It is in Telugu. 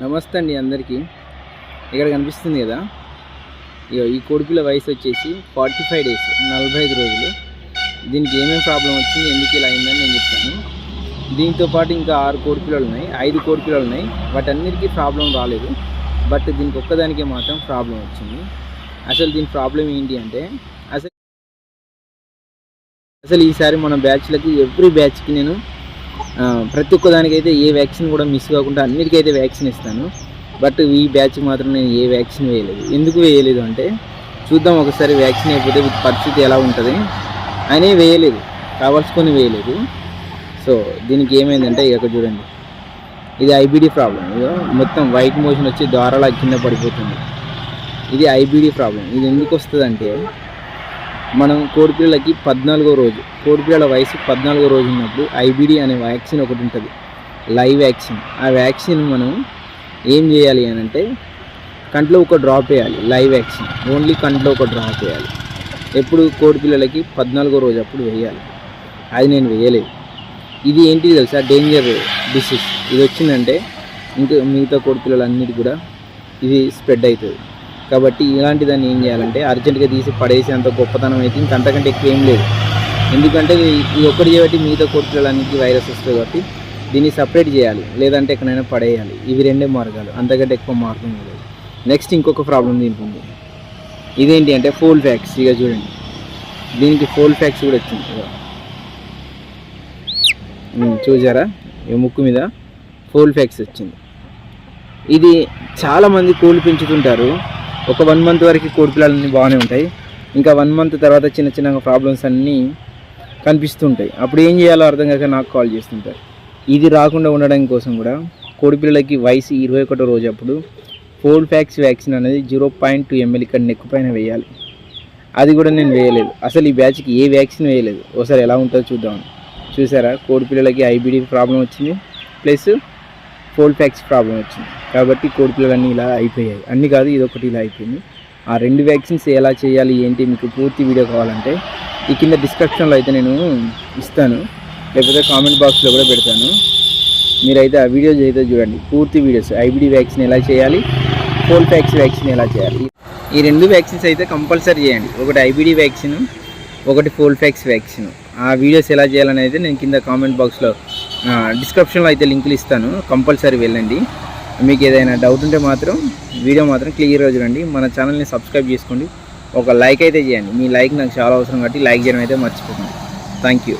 నమస్తే అండి అందరికీ. ఇక్కడ కనిపిస్తుంది కదా? ఇగో ఈ కొడుకుల వయసు వచ్చేసి ఫార్టీ ఫైవ్ డేస్ నలభై ఐదు రోజులు. దీనికి ఏమేమి ప్రాబ్లం వచ్చింది ఎందుకు ఇలా అయిందని నేను చెప్తాను. దీంతో పాటు ఇంకా ఆరు కోడిపిల్లలు ఉన్నాయి ఐదు కోడిపిల్లలు ఉన్నాయి. వాటన్నిటికీ ప్రాబ్లం రాలేదు. బట్ దీనికి ఒక్కదానికే మాత్రం ప్రాబ్లం వచ్చింది. అసలు దీని ప్రాబ్లం ఏంటి అంటే అసలు అసలు ఈసారి మన బ్యాచ్లకి ఎవ్రీ బ్యాచ్కి నేను ప్రతి ఒక్క దానికైతే ఏ వ్యాక్సిన్ కూడా మిస్ కాకుండా అన్నిటికైతే వ్యాక్సిన్ ఇస్తాను. బట్ ఈ బ్యాచ్ మాత్రం నేను ఏ వ్యాక్సిన్ వేయలేదు. ఎందుకు వేయలేదు అంటే చూద్దాం ఒకసారి వ్యాక్సిన్ అయిపోతే పరిస్థితి ఎలా ఉంటుంది. అని వేయలేదు. కావాల్సుకొని వేయలేదు. సో దీనికి ఏమైందంటే ఇక చూడండి. ఇది ఐబిడి ప్రాబ్లం ఇదో మొత్తం వైట్ మోషన్ వచ్చి ద్వారాల కింద పడిపోతుంది. ఇది ఐబిడి ప్రాబ్లం ఇది ఎందుకు వస్తుందంటే మనం కోడిపిల్లలకి పద్నాలుగో రోజు కోడిపిల్లల వయసు పద్నాలుగో రోజు ఉన్నప్పుడు ఐబిడి అనే వ్యాక్సిన్ ఒకటి ఉంటుంది. Live vaccine. ఆ వ్యాక్సిన్ మనం ఏం చేయాలి అని అంటే కంట్లో ఒక డ్రాప్ వేయాలి లైవ్ వ్యాక్సిన్. ఓన్లీ కంట్లో ఒక డ్రాప్ వేయాలి. ఎప్పుడు కోడిపిల్లలకి పద్నాలుగో రోజు అప్పుడు వేయాలి. అది నేను వేయలేదు. ఇది ఏంటిది తెలుసా? Danger disease. ఇది వచ్చిందంటే ఇంకా మిగతా కోడిపిల్లలన్నిటి కూడా ఇది స్ప్రెడ్ అవుతుంది. కాబట్టి ఇలాంటి దాన్ని ఏం చేయాలంటే అర్జెంటుగా తీసి పడేసేంత గొప్పతనం అయితే ఇంక అంతకంటే ఎక్కువ ఏం లేదు. ఎందుకంటే ఇది- ఒక్కటి చేయబట్టి మిగతా కొట్టుకోవడానికి వైరస్ వస్తుంది కాబట్టి దీన్ని సపరేట్ చేయాలి. లేదంటే ఎక్కడైనా పడేయాలి. ఇవి రెండే మార్గాలు. అంతకంటే ఎక్కువ మార్గం లేదు. నెక్స్ట్ ఇంకొక ప్రాబ్లం దీనికి ఉంది ఇదేంటి అంటే ఫోల్ ఫ్యాక్స్ ఇక చూడండి. దీనికి ఫోల్ ఫ్యాక్స్ కూడా వచ్చింది. చూసారా? ఈ ముక్కు మీద ఫోల్ ఫ్యాక్స్ వచ్చింది. ఇది చాలామంది కోళ్ళు పెంచుతుంటారు. ఒక వన్ మంత్ వరకు కోడి పిల్లలన్నీ బాగానే ఉంటాయి. ఇంకా వన్ మంత్ తర్వాత చిన్న చిన్న ప్రాబ్లమ్స్ అన్నీ కనిపిస్తుంటాయి. అప్పుడు ఏం చేయాలో అర్థం కాక నాకు కాల్ చేస్తుంటారు. ఇది రాకుండా ఉండడం కోసం కూడా కోడి పిల్లలకి వయసు ఇరవై ఒకటో రోజు అప్పుడు ఫోల్ ఫ్యాక్స్ వ్యాక్సిన్ అనేది జీరో పాయింట్ టూ ఎంఎల్ ఇక్కడ నెక్ పైన వేయాలి. అది కూడా నేను వేయలేదు. అసలు ఈ బ్యాచ్కి ఏ వ్యాక్సిన్ వేయలేదు. ఒకసారి ఎలా ఉంటుందో చూద్దాం. చూసారా? కోడి పిల్లలకి ఐబిడి ప్రాబ్లం వచ్చింది. ప్లస్ ఫోల్డ్ ఫ్యాక్స్ ప్రాబ్లం వచ్చింది. కాబట్టి కోడిపిల్లలన్నీ ఇలా అయిపోయాయి. అన్ని కాదు ఇది ఒకటి ఇలా అయిపోయింది. ఆ రెండు వ్యాక్సిన్స్ ఎలా చేయాలి ఏంటి మీకు పూర్తి వీడియో కావాలంటే ఈ కింద డిస్క్రిప్షన్లో అయితే నేను ఇస్తాను. లేకపోతే కామెంట్ బాక్స్లో కూడా పెడతాను. మీరైతే ఆ వీడియోస్ అయితే చూడండి. పూర్తి వీడియోస్. ఐబిడి వ్యాక్సిన్ ఎలా చేయాలి ఫోల్ ఫ్యాక్స్ వ్యాక్సిన్ ఎలా చేయాలి. ఈ రెండు వ్యాక్సిన్స్ అయితే కంపల్సరీ చేయండి. ఒకటి ఐబిడి వ్యాక్సిన్ ఒకటి ఫోల్ ఫ్యాక్స్ వ్యాక్సిన్. ఆ వీడియోస్ ఎలా చేయాలని అయితే నేను కింద కామెంట్ బాక్స్లో డిస్క్రిప్షన్లో అయితే లింకులు ఇస్తాను. కంపల్సరీ వెళ్ళండి. మీకు ఏదైనా డౌట్ ఉంటే మాత్రం వీడియో మాత్రం క్లియర్గా చూడండి. మన ఛానల్ని సబ్స్క్రైబ్ చేసుకోండి. ఒక లైక్ అయితే చేయండి. మీ లైక్ నాకు చాలా అవసరం కాబట్టి లైక్ చేయడం అయితే మర్చిపోకండి. Thank you